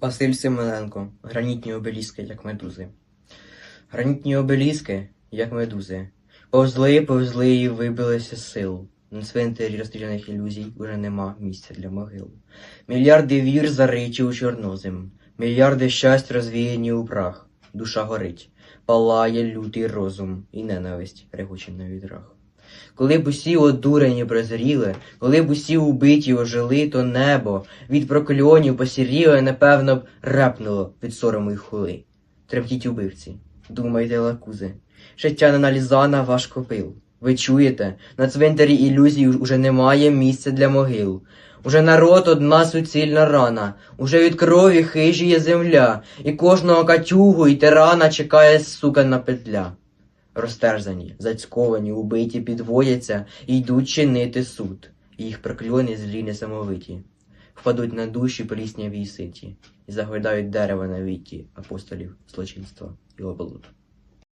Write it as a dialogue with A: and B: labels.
A: Василь Симоненко, гранітні обеліски, як медузи. Гранітні обеліски, як медузи. Повзли, повзли і вибилися з сил. На цвинтарі розстріляних ілюзій уже нема місця для могил. Мільярди вір зариті у чорнозем, мільярди щастя розвіяні у прах. Душа горить, палає лютий розум і ненависть регоче на вітрах. Коли б усі одурені прозріли, коли б усі убиті ожили, то небо від прокльонів посіріле, напевно б репнуло від сорому й хули. Тремтіть убивці, думайте, лакузи. Життя налізана ваш копил. Ви чуєте, на цвинтарі ілюзій уже немає місця для могил. Уже народ одна суцільна рана, уже від крові хижіє земля, і кожного катюгу і тирана чекає сукана петля. Розтерзані, зацьковані, убиті підводяться і йдуть чинити суд. Їх прокльони злі несамовиті. Впадуть на душі плісняві й ситі, і загойдають дерева на віті апостолів злочинства і облуд.